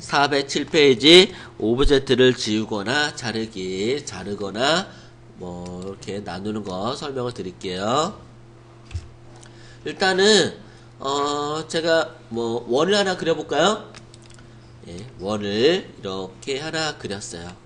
407페이지 오브젝트를 지우거나 자르기, 자르거나 뭐 이렇게 나누는 거 설명을 드릴게요. 일단은 어 제가 뭐 원을 하나 그려볼까요? 예, 원을 이렇게 하나 그렸어요.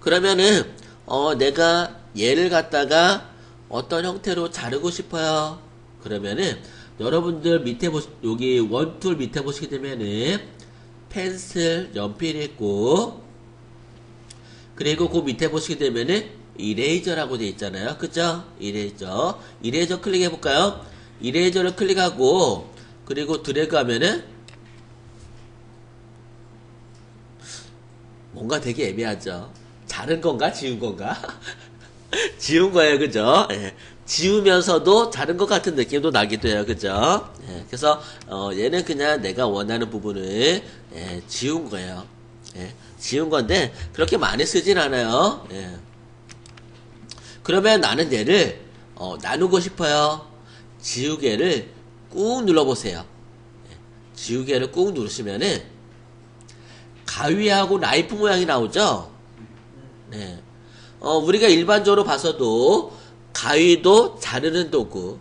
그러면은 어 내가 얘를 갖다가 어떤 형태로 자르고 싶어요. 그러면은 여러분들 밑에 보시 여기 원툴 밑에 보시게 되면은 펜슬 연필이 있고 그리고 그 밑에 보시게 되면은 이레이저라고 되어 있잖아요. 그죠? 이레이저. 이레이저 클릭해 볼까요? 이레이저를 클릭하고 그리고 드래그 하면은 뭔가 되게 애매하죠. 자른 건가 지운 건가? 지운 거예요, 그죠? 예. 지우면서도 자른 것 같은 느낌도 나기도 해요, 그죠? 예. 그래서 어, 얘는 그냥 내가 원하는 부분을 예, 지운 거예요. 예. 지운 건데 그렇게 많이 쓰진 않아요. 예. 그러면 나는 얘를 어, 나누고 싶어요. 지우개를 꾹 눌러보세요. 예. 지우개를 꾹 누르시면은 가위하고 나이프 모양이 나오죠? 네. 어, 우리가 일반적으로 봐서도 가위도 자르는 도구,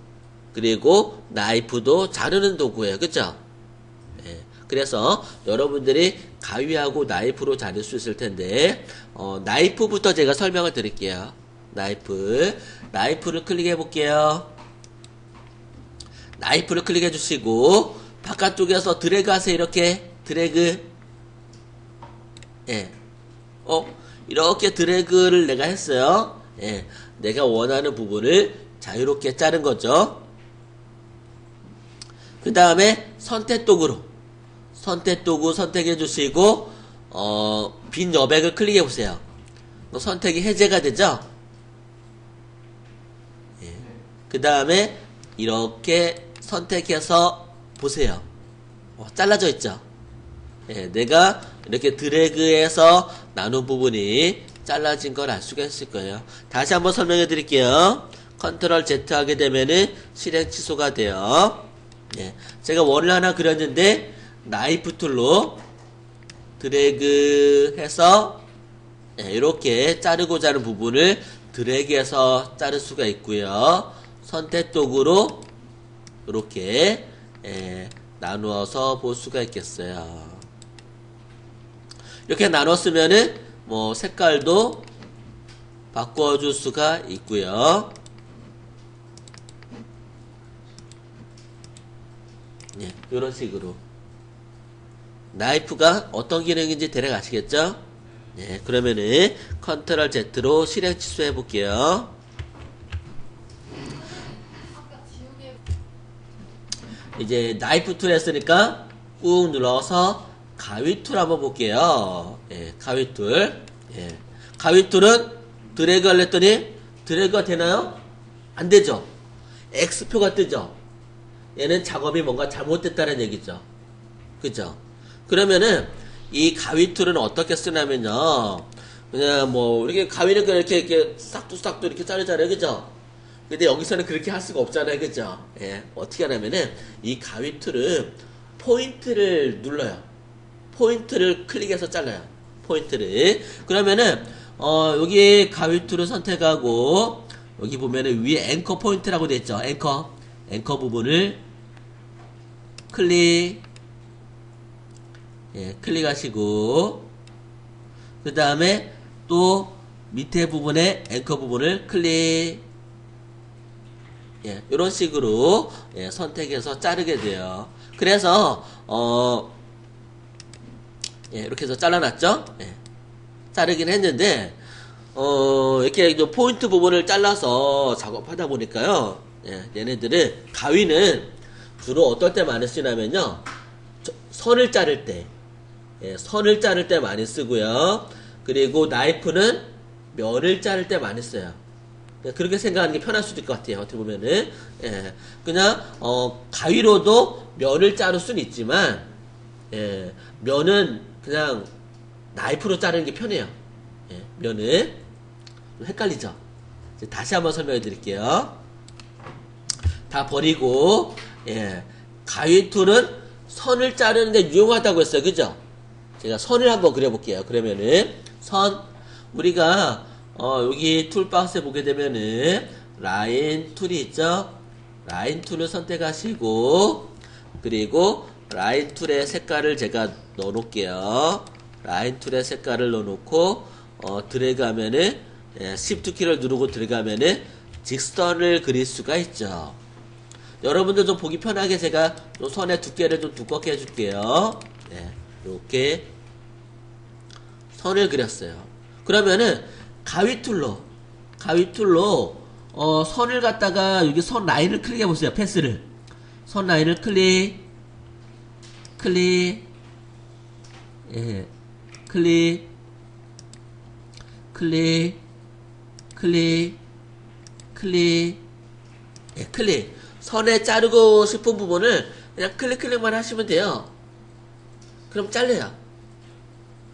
그리고 나이프도 자르는 도구예요. 그죠? 네. 그래서 여러분들이 가위하고 나이프로 자를 수 있을 텐데, 어, 나이프부터 제가 설명을 드릴게요. 나이프. 나이프를 클릭해 볼게요. 나이프를 클릭해 주시고, 바깥쪽에서 드래그 하세요. 이렇게 드래그. 예. 어, 이렇게 드래그를 내가 했어요. 예, 내가 원하는 부분을 자유롭게 자른 거죠. 그 다음에 선택 도구로 선택 도구 선택해 주시고 어, 빈 여백을 클릭해 보세요. 선택이 해제가 되죠. 예. 그 다음에 이렇게 선택해서 보세요. 어, 잘라져 있죠. 예, 내가 이렇게 드래그해서 나눈 부분이 잘라진 걸 알 수가 있을 거예요. 다시 한번 설명해 드릴게요. 컨트롤 Z 하게 되면은 실행 취소가 돼요. 예, 제가 원을 하나 그렸는데 나이프 툴로 드래그 해서 예, 이렇게 자르고자 하는 부분을 드래그해서 자를 수가 있고요. 선택 도구로 이렇게 예, 나누어서 볼 수가 있겠어요. 이렇게 나눴으면은 뭐 색깔도 바꿔줄 수가 있고요. 예, 이런 식으로 나이프가 어떤 기능인지 대략 아시겠죠? 예, 그러면은 컨트롤 Z로 실행 취소해 볼게요. 이제 나이프 툴 했으니까 꾹 눌러서 가위툴 한번 볼게요. 예, 가위툴. 예. 가위툴은 드래그 했더니 드래그가 되나요? 안 되죠. X표가 뜨죠. 얘는 작업이 뭔가 잘못됐다는 얘기죠. 그죠? 그러면은 이 가위툴은 어떻게 쓰냐면요. 그냥 뭐 이렇게 가위는 이렇게 이렇게 싹둑 싹둑 이렇게 자르잖아요. 그죠? 근데 여기서는 그렇게 할 수가 없잖아요. 그죠? 예. 어떻게 하냐면은 이 가위툴은 포인트를 눌러요. 포인트를 클릭해서 잘라요. 포인트를. 그러면은 어, 여기 가위 툴을 선택하고 여기 보면은 위에 앵커 포인트라고 되어 있죠. 앵커. 앵커 부분을 클릭 예, 클릭하시고 그 다음에 또 밑에 부분에 앵커 부분을 클릭 예, 이런 식으로 예, 선택해서 자르게 돼요. 그래서 어 예, 이렇게 해서 잘라놨죠? 예. 자르긴 했는데, 어, 이렇게 포인트 부분을 잘라서 작업하다 보니까요, 예, 얘네들은, 가위는 주로 어떨 때 많이 쓰냐면요, 선을 자를 때, 예, 선을 자를 때 많이 쓰고요, 그리고 나이프는 면을 자를 때 많이 써요. 예, 그렇게 생각하는 게 편할 수도 있을 것 같아요. 어떻게 보면은. 예, 그냥, 어, 가위로도 면을 자를 수는 있지만, 예, 면은 그냥 나이프로 자르는 게 편해요. 예, 면은 헷갈리죠? 다시 한번 설명해 드릴게요. 다 버리고 예 가위 툴은 선을 자르는데 유용하다고 했어요 그죠 제가 선을 한번 그려볼게요 그러면은 선 우리가 어 여기 툴박스에 보게 되면은 라인 툴이 있죠 라인 툴을 선택하시고 그리고 라인 툴의 색깔을 제가 넣어 놓을게요 라인 툴의 색깔을 넣어 놓고 어 들어가면은 예, Shift 키를 누르고 들어가면은 직선을 그릴 수가 있죠 여러분들 좀 보기 편하게 제가 좀 선의 두께를 좀 두껍게 해줄게요 네, 이렇게 선을 그렸어요 그러면은 가위 툴로 가위 툴로 어, 선을 갖다가 여기 선 라인을 클릭해 보세요. 패스를. 선 라인을 클릭. 클릭. 예. 클릭. 클릭. 클릭. 클릭. 예, 클릭. 선에 자르고 싶은 부분을 그냥 클릭 클릭만 하시면 돼요. 그럼 잘려요.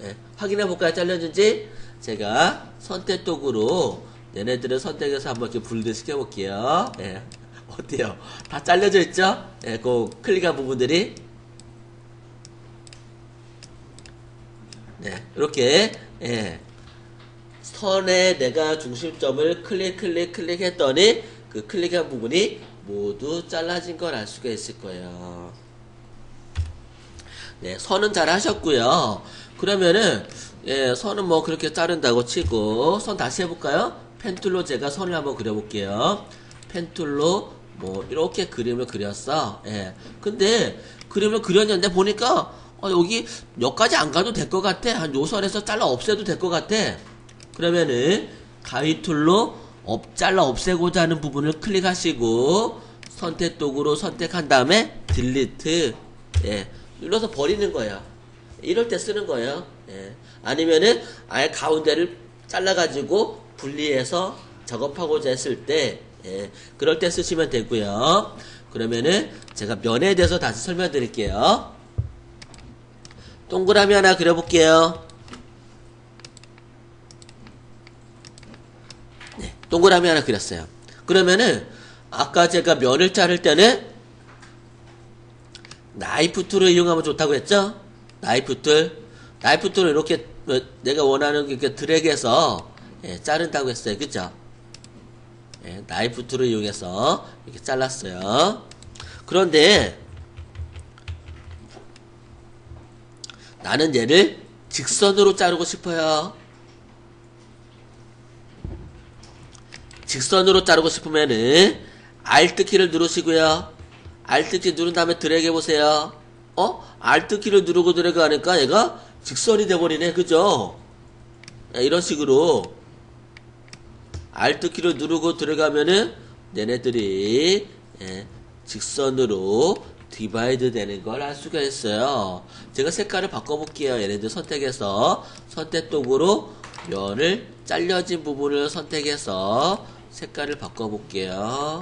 예, 확인해 볼까요? 잘렸는지? 제가 선택 도구로 얘네들을 선택해서 한번 이렇게 분리 시켜 볼게요. 예. 어때요? 다 잘려져 있죠? 예, 그 클릭한 부분들이. 네, 이렇게, 예. 선에 내가 중심점을 클릭, 클릭, 클릭 했더니 그 클릭한 부분이 모두 잘라진 걸 알 수가 있을 거예요. 네, 선은 잘 하셨고요. 그러면은, 예, 선은 뭐 그렇게 자른다고 치고, 선 다시 해볼까요? 펜툴로 제가 선을 한번 그려볼게요. 펜툴로 뭐 이렇게 그림을 그렸어. 예. 근데 그림을 그렸는데 보니까 어, 여기 여기까지 안 가도 될 것 같아. 한 요 선에서 잘라 없애도 될 것 같아. 그러면은 가위 툴로 업, 잘라 없애고자 하는 부분을 클릭하시고 선택 도구로 선택한 다음에 딜리트 예. 눌러서 버리는 거예요. 이럴 때 쓰는 거예요. 예. 아니면은 아예 가운데를 잘라가지고 분리해서 작업하고자 했을 때 예, 그럴 때 쓰시면 되고요. 그러면은 제가 면에 대해서 다시 설명드릴게요. 동그라미 하나 그려볼게요. 네, 동그라미 하나 그렸어요. 그러면은 아까 제가 면을 자를 때는 나이프 툴을 이용하면 좋다고 했죠? 나이프 툴. 나이프 툴을 이렇게 내가 원하는 이렇게 드래그해서 예, 자른다고 했어요. 그죠? 예, 나이프 툴을 이용해서 이렇게 잘랐어요. 그런데 나는 얘를 직선으로 자르고 싶어요. 직선으로 자르고 싶으면은 Alt 키를 누르시고요. Alt 키 누른 다음에 드래그 해보세요. 어? Alt 키를 누르고 드래그 하니까 얘가 직선이 돼버리네. 그죠? 예, 이런 식으로 Alt 키를 누르고 들어가면은 얘네들이 예, 직선으로 디바이드 되는 걸 알 수가 있어요. 제가 색깔을 바꿔볼게요. 얘네들 선택해서 선택 도구로 면을 잘려진 부분을 선택해서 색깔을 바꿔볼게요.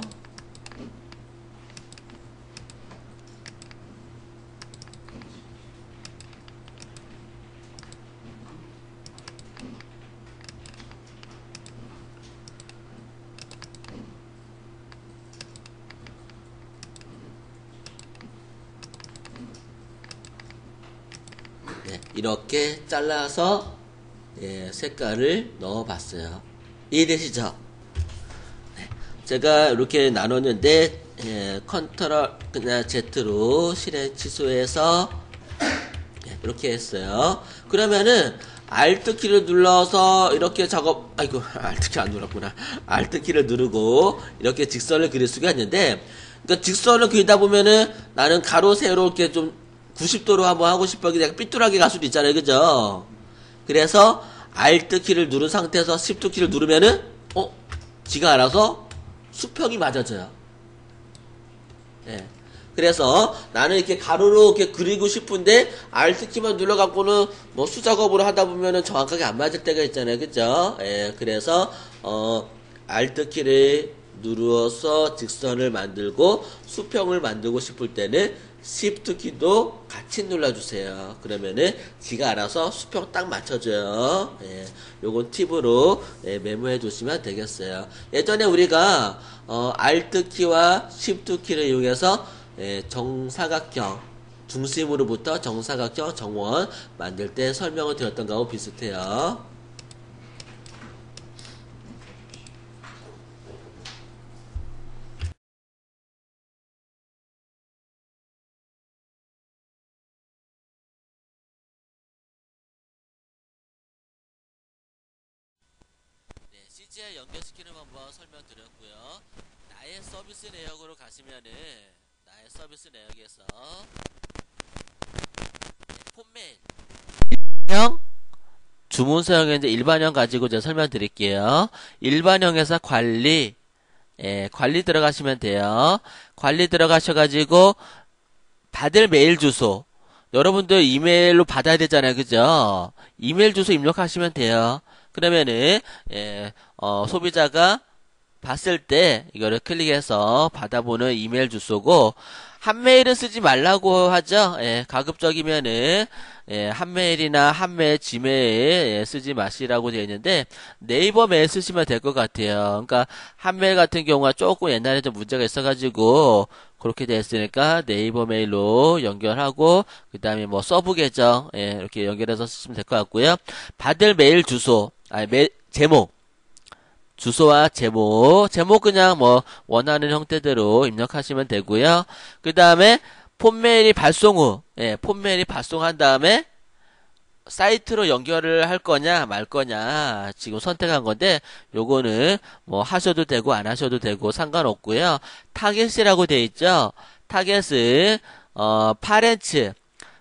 네, 이렇게 잘라서 예, 색깔을 넣어봤어요. 이해되시죠? 네, 제가 이렇게 나눴는데 예, 컨트롤 그냥 Z로 실행 취소해서 예, 이렇게 했어요. 그러면은 Alt 키를 눌러서 이렇게 작업 아이고 Alt 키안 눌렀구나. Alt 키를 누르고 이렇게 직선을 그릴 수가 있는데 그러니까 직선을 그리다 보면은 나는 가로 세로 이렇게 좀 90도로 한번 하고 싶어 그냥 삐뚤하게 갈 수도 있잖아요. 그죠? 그래서 Alt 키를 누른 상태에서 Shift 키를 누르면은 어? 지가 알아서 수평이 맞아져요. 예. 그래서 나는 이렇게 가로로 이렇게 그리고 싶은데 Alt 키만 눌러갖고는 뭐 수작업으로 하다 보면은 정확하게 안 맞을 때가 있잖아요. 그죠? 예. 그래서 어 Alt 키를 누르어서 직선을 만들고 수평을 만들고 싶을 때는 Shift 키도 같이 눌러주세요. 그러면은 지가 알아서 수평 딱 맞춰줘요. 예, 요건 팁으로 예, 메모해 두시면 되겠어요. 예전에 우리가 어, Alt 키와 Shift 키를 이용해서 예, 정사각형 중심으로부터 정사각형 정원 만들 때 설명을 드렸던 거하고 비슷해요. 네, CGI 연결시키는 방법 설명드렸고요. 나의 서비스 내역으로 가시면은 나의 서비스 내역에서 네, 폰메일 형 주문서형에 이제 일반형 가지고 제가 설명드릴게요. 일반형에서 관리 예, 관리 들어가시면 돼요. 관리 들어가셔가지고 받을 메일 주소 여러분들 이메일로 받아야 되잖아요, 그죠? 이메일 주소 입력하시면 돼요. 그러면은 예, 어, 소비자가 봤을 때 이거를 클릭해서 받아보는 이메일 주소고 한 메일은 쓰지 말라고 하죠. 예, 가급적이면은 예, 한 메일이나 한 메일 지메일 예, 쓰지 마시라고 되어 있는데 네이버 메일 쓰시면 될 것 같아요. 그러니까 한 메일 같은 경우가 조금 옛날에 좀 문제가 있어가지고 그렇게 됐으니까 네이버 메일로 연결하고 그 다음에 뭐 서브 계정 예, 이렇게 연결해서 쓰시면 될 것 같고요. 받을 메일 주소 아니 메 제목 주소와 제목, 제목 그냥 뭐 원하는 형태대로 입력하시면 되고요. 그 다음에 폰메일이 발송 후, 예, 폰메일이 발송한 다음에 사이트로 연결을 할 거냐 말 거냐 지금 선택한 건데 요거는 뭐 하셔도 되고 안 하셔도 되고 상관없고요. 타겟이라고 돼 있죠. 타겟은 어 파렌츠,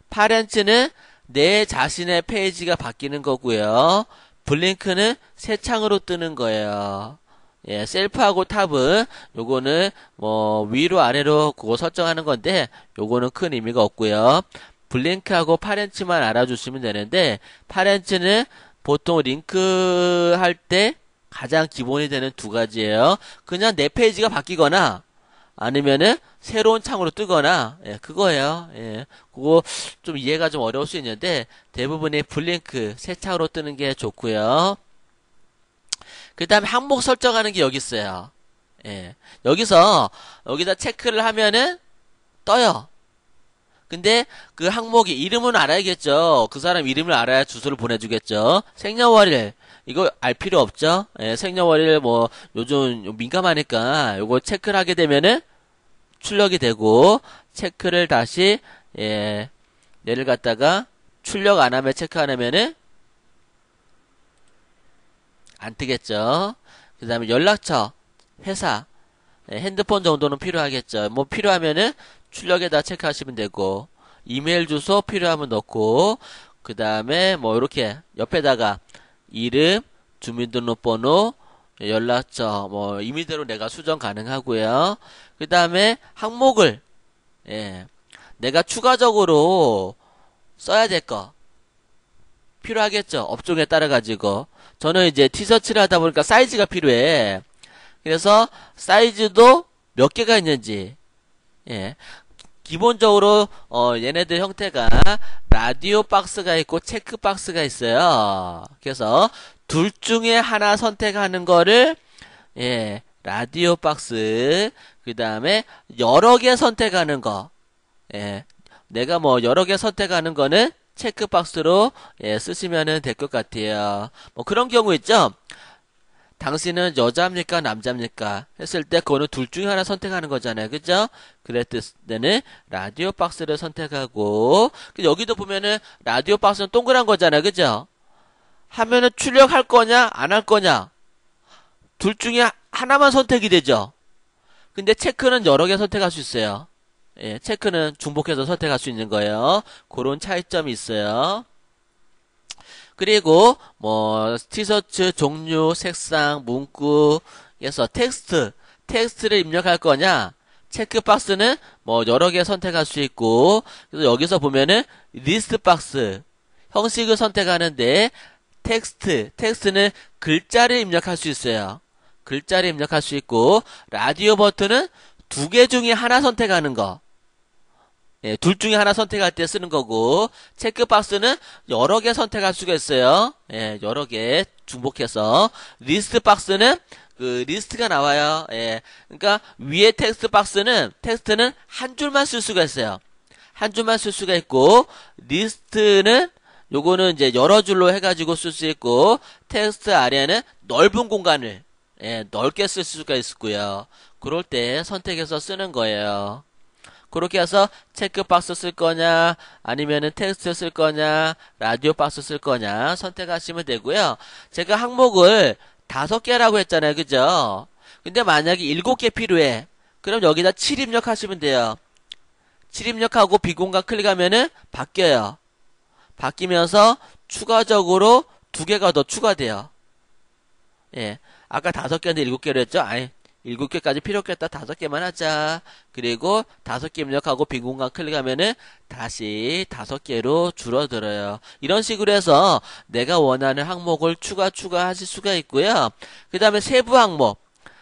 파렌츠는 내 자신의 페이지가 바뀌는 거고요. 블링크는 새 창으로 뜨는 거예요. 예, 셀프하고 탑은 요거는 뭐 위로 아래로 그거 설정하는 건데 요거는 큰 의미가 없고요. 블링크하고 파렌츠만 알아주시면 되는데 파렌츠는 보통 링크 할 때 가장 기본이 되는 두 가지예요. 그냥 내 페이지가 바뀌거나 아니면은 새로운 창으로 뜨거나 예, 그거예요. 예, 그거 좀 이해가 좀 어려울 수 있는데 대부분의 블링크 새 창으로 뜨는 게 좋고요. 그 다음에 항목 설정하는 게 여기 있어요. 예, 여기서 여기다 체크를 하면은 떠요. 근데 그 항목이 이름은 알아야겠죠. 그 사람 이름을 알아야 주소를 보내주겠죠. 생년월일 이거 알 필요 없죠. 예, 생년월일 뭐 요즘 민감하니까 요거 체크를 하게 되면은 출력이 되고 체크를 다시 예, 얘를 갖다가 출력 안 하면 체크 안 하면은 안 뜨겠죠. 그 다음에 연락처, 회사, 예, 핸드폰 정도는 필요하겠죠. 뭐 필요하면은 출력에다 체크하시면 되고 이메일 주소 필요하면 넣고 그 다음에 뭐 이렇게 옆에다가 이름, 주민등록번호, 연락처 뭐 임의대로 내가 수정 가능하고요. 그 다음에 항목을 예, 내가 추가적으로 써야 될 거 필요하겠죠. 업종에 따라 가지고 저는 이제 티셔츠를 하다 보니까 사이즈가 필요해. 그래서 사이즈도 몇 개가 있는지 예. 기본적으로 어 얘네들 형태가 라디오 박스가 있고 체크 박스가 있어요. 그래서 둘 중에 하나 선택하는 거를 예, 라디오 박스 그 다음에 여러 개 선택하는 거. 예. 내가 뭐 여러 개 선택하는 거는 체크 박스로 예, 쓰시면 될 것 같아요. 뭐 그런 경우 있죠. 당신은 여자입니까 남자입니까 했을 때 그거는 둘 중에 하나 선택하는 거잖아요 그죠 그랬을 때는 라디오 박스를 선택하고 여기도 보면은 라디오 박스는 동그란 거잖아요 그죠 하면은 출력할 거냐 안 할 거냐. 둘 중에 하나만 선택이 되죠. 근데 체크는 여러 개 선택할 수 있어요. 예, 체크는 중복해서 선택할 수 있는 거예요. 그런 차이점이 있어요. 그리고 뭐 티셔츠 종류, 색상, 문구에서 텍스트, 텍스트를 입력할 거냐? 체크 박스는 뭐 여러 개 선택할 수 있고 그래서 여기서 보면은 리스트 박스 형식을 선택하는데 텍스트, 텍스트는 글자를 입력할 수 있어요. 글자를 입력할 수 있고 라디오 버튼은 두 개 중에 하나 선택하는 거. 예, 둘 중에 하나 선택할 때 쓰는 거고 체크박스는 여러 개 선택할 수가 있어요. 예, 여러 개 중복해서 리스트 박스는 그 리스트가 나와요. 예, 그러니까 위에 텍스트 박스는 텍스트는 한 줄만 쓸 수가 있어요. 한 줄만 쓸 수가 있고 리스트는 요거는 이제 여러 줄로 해가지고 쓸 수 있고 텍스트 아래에는 넓은 공간을 예, 넓게 쓸 수가 있고요. 그럴 때 선택해서 쓰는 거예요. 그렇게 해서 체크박스 쓸 거냐 아니면은 텍스트 쓸 거냐 라디오 박스 쓸 거냐 선택하시면 되고요. 제가 항목을 다섯 개라고 했잖아요. 그죠? 근데 만약에 일곱 개 필요해. 그럼 여기다 7 입력하시면 돼요. 7 입력하고 비공간 클릭하면은 바뀌어요. 바뀌면서 추가적으로 두 개가 더 추가돼요. 예. 아까 다섯 개인데 일곱 개로 했죠? 아이, 일곱 개까지 필요 없겠다. 다섯 개만 하자. 그리고 다섯 개 입력하고 빈 공간 클릭하면은 다시 다섯 개로 줄어들어요. 이런 식으로 해서 내가 원하는 항목을 추가 추가하실 수가 있고요. 그 다음에 세부 항목.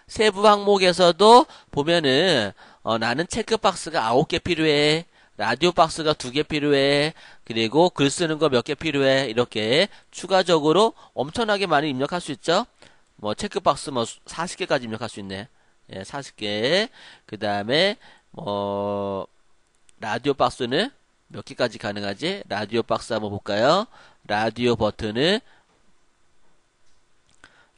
세부 항목에서도 보면은 어, 나는 체크박스가 아홉 개 필요해. 라디오 박스가 두 개 필요해. 그리고 글 쓰는 거 몇 개 필요해. 이렇게 추가적으로 엄청나게 많이 입력할 수 있죠. 뭐 체크 박스 뭐 40개까지 입력할 수 있네. 예, 40개. 그 다음에 뭐 라디오 박스는 몇 개까지 가능하지? 라디오 박스 한번 볼까요? 라디오 버튼을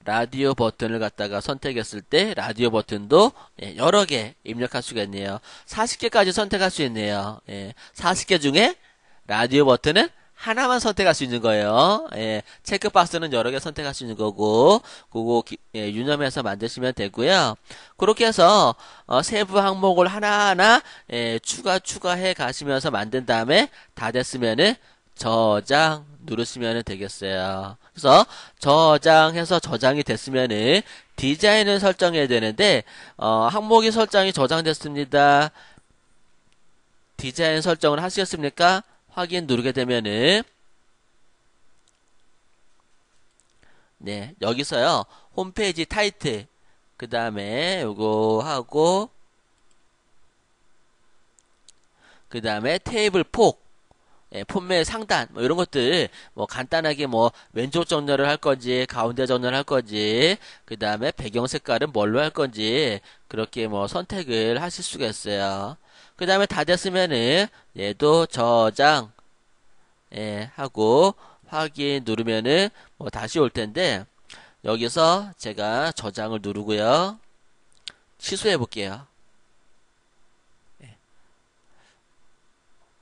라디오 버튼을 갖다가 선택했을 때 라디오 버튼도 예, 여러 개 입력할 수가 있네요. 40개까지 선택할 수 있네요. 예, 40개 중에 라디오 버튼은 하나만 선택할 수 있는 거예요. 예, 체크박스는 여러 개 선택할 수 있는 거고, 그거 기, 예, 유념해서 만드시면 되고요. 그렇게 해서 어, 세부 항목을 하나하나 예, 추가 추가해 가시면서 만든 다음에 다 됐으면은 저장 누르시면 되겠어요. 그래서 저장해서 저장이 됐으면은 디자인을 설정해야 되는데 어, 항목이 설정이 저장됐습니다. 디자인 설정을 하시겠습니까? 확인 누르게 되면은 네 여기서요 홈페이지 타이틀 그 다음에 요거 하고 그 다음에 테이블 폭 예, 폼매 상단 뭐 이런 것들 뭐 간단하게 뭐 왼쪽 정렬을 할 건지 가운데 정렬을 할 건지 그 다음에 배경 색깔은 뭘로 할 건지 그렇게 뭐 선택을 하실 수가 있어요. 그 다음에 다 됐으면은 얘도 저장 예, 하고 확인 누르면은 뭐 다시 올 텐데 여기서 제가 저장을 누르고요. 취소해 볼게요.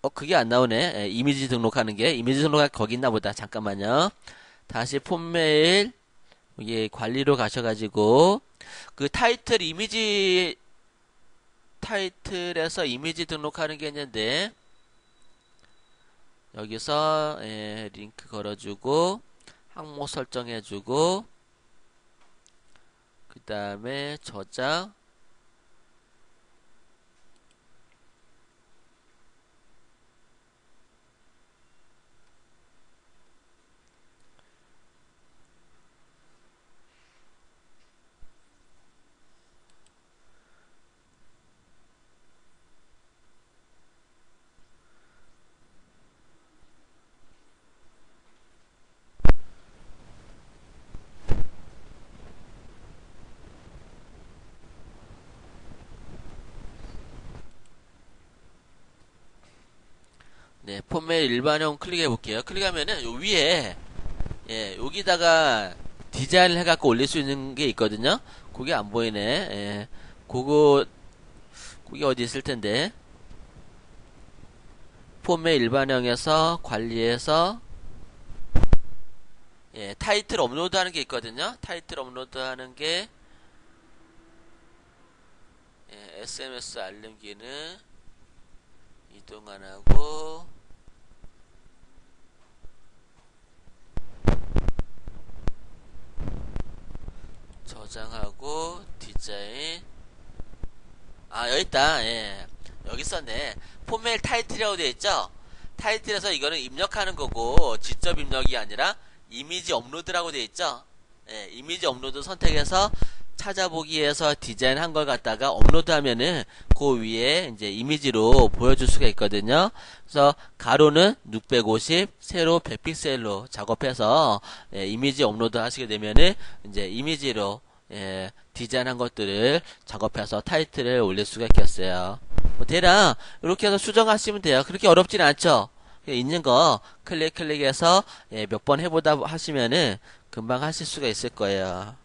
어, 그게 안 나오네. 예, 이미지 등록하는 게. 이미지 등록할 거기 있나 보다. 잠깐만요. 다시 폼메일, 여기 관리로 가셔가지고, 그 타이틀 이미지, 타이틀에서 이미지 등록하는 게 있는데, 여기서, 예, 링크 걸어주고, 항목 설정해주고, 그 다음에 저장, 네, 폼메일 일반형 클릭해 볼게요. 클릭하면은 요 위에 예, 여기다가 디자인을 해갖고 올릴 수 있는 게 있거든요. 그게 안 보이네. 예, 그거 그게 어디 있을 텐데. 폼메일 일반형에서 관리해서 예, 타이틀 업로드 하는 게 있거든요. 타이틀 업로드 하는 게 예, SMS 알림 기능 이동 안 하고 저장하고 디자인. 아 여기 있다. 예. 여기 있었네. 폼메일 타이틀이라고 되어 있죠? 타이틀에서 이거는 입력하는 거고 직접 입력이 아니라 이미지 업로드라고 되어 있죠? 예, 이미지 업로드 선택해서 찾아보기에서 디자인한 걸 갖다가 업로드하면은 그 위에 이제 이미지로 보여줄 수가 있거든요. 그래서 가로는 650, 세로 100픽셀로 작업해서 예, 이미지 업로드 하시게 되면은 이제 이미지로 예, 디자인한 것들을 작업해서 타이틀을 올릴 수가 있겠어요. 뭐 대략 이렇게 해서 수정하시면 돼요. 그렇게 어렵진 않죠. 있는 거 클릭 클릭해서 예, 몇 번 해보다 하시면은 금방 하실 수가 있을 거예요.